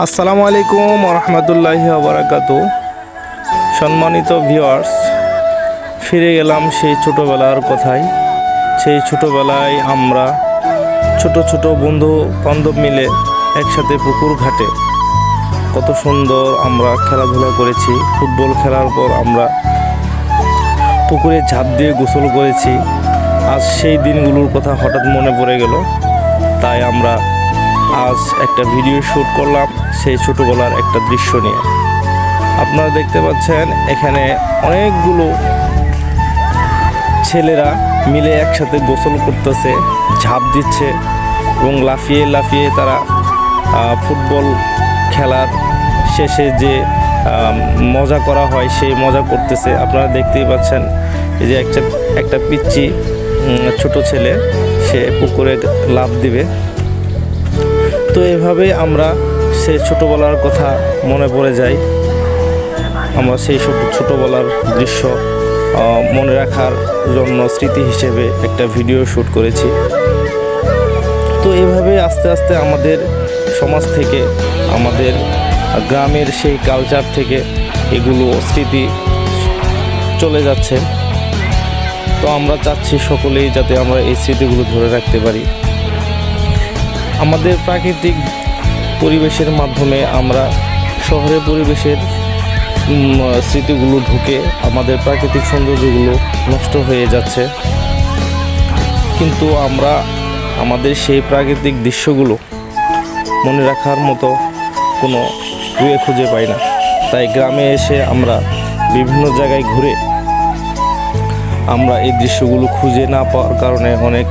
আসসালামু আলাইকুম রহমতুল্লাহি আবরাকাত সম্মানিত ভিওয়ার্স ফিরে গেলাম সেই ছোটোবেলার কথায়। সেই ছোটোবেলায় আমরা ছোট ছোট বন্ধু বান্ধব মিলে একসাথে পুকুর ঘাটে কত সুন্দর আমরা খেলাধুলা করেছি, ফুটবল খেলার পর আমরা পুকুরে ঝাঁপ দিয়ে গোসল করেছি। আজ সেই দিনগুলোর কথা হঠাৎ মনে পড়ে গেল, তাই আমরা আজ একটা ভিডিও শ্যুট করলাম, সেই ছোটোবেলার একটা দৃশ্য নিয়ে। আপনারা দেখতে পাচ্ছেন, এখানে অনেকগুলো ছেলেরা মিলে একসাথে গোসল করতেছে, ঝাঁপ দিচ্ছে এবং লাফিয়ে লাফিয়ে তারা ফুটবল খেলার শেষে যে মজা করা হয়, সেই মজা করতেছে। আপনারা দেখতেই পাচ্ছেন, এই যে একটা একটা পিচ্ছি ছোট ছেলে, সে পুকুরে লাফ দিবে। তো এভাবে আমরা সেই ছোটোবেলার কথা মনে পড়ে যাই আমরা সেই ছোট, ছোটোবেলার দৃশ্য মনে রাখার জন্য স্মৃতি হিসেবে একটা ভিডিও শ্যুট করেছি। তো এভাবে আস্তে আস্তে আমাদের সমাজ থেকে, আমাদের গ্রামের সেই কালচার থেকে এগুলো স্মৃতি চলে যাচ্ছে। তো আমরা চাচ্ছি সকলেই যাতে আমরা এই স্মৃতিগুলো ধরে রাখতে পারি। আমাদের প্রাকৃতিক পরিবেশের মাধ্যমে আমরা শহরের পরিবেশের স্মৃতিগুলো ঢুকে আমাদের প্রাকৃতিক সৌন্দর্যগুলো নষ্ট হয়ে যাচ্ছে। কিন্তু আমরা আমাদের সেই প্রাকৃতিক দৃশ্যগুলো মনে রাখার মতো কোনো ওয়ে খুঁজে পাই না। তাই গ্রামে এসে আমরা বিভিন্ন জায়গায় ঘুরে আমরা এই দৃশ্যগুলো খুঁজে না পাওয়ার কারণে অনেক